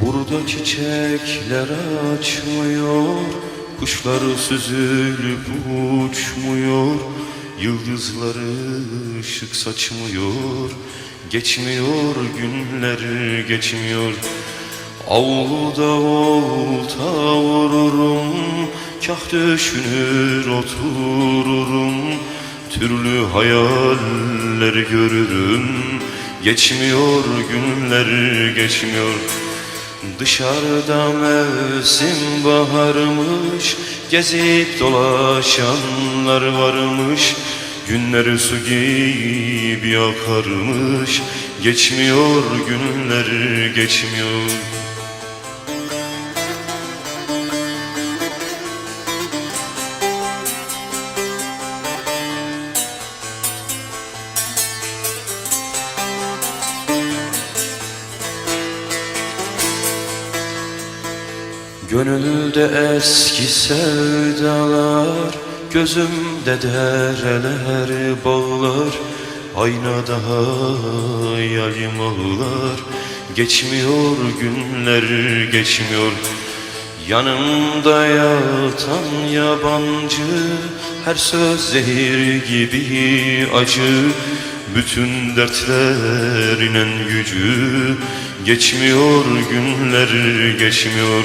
Burada çiçekler açmıyor Kuşlar süzülüp uçmuyor Yıldızları ışık saçmıyor Geçmiyor günler geçmiyor. Avluda olta vururum Kah düşünür otururum. Türlü hayaller görürüm Geçmiyor günler geçmiyor Dışarıda mevsim baharmış Gezip dolaşanlar varmış. Günler su gibi akarmış Geçmiyor günler geçmiyor Gönülde eski sevdalar Gözümde dereler bağlar. Aynada hayalim ağlar Geçmiyor günler geçmiyor. Yanımda yatan yabancı Her söz zehir gibi acı. Bütün dertlerinin gücü Geçmiyor günler geçmiyor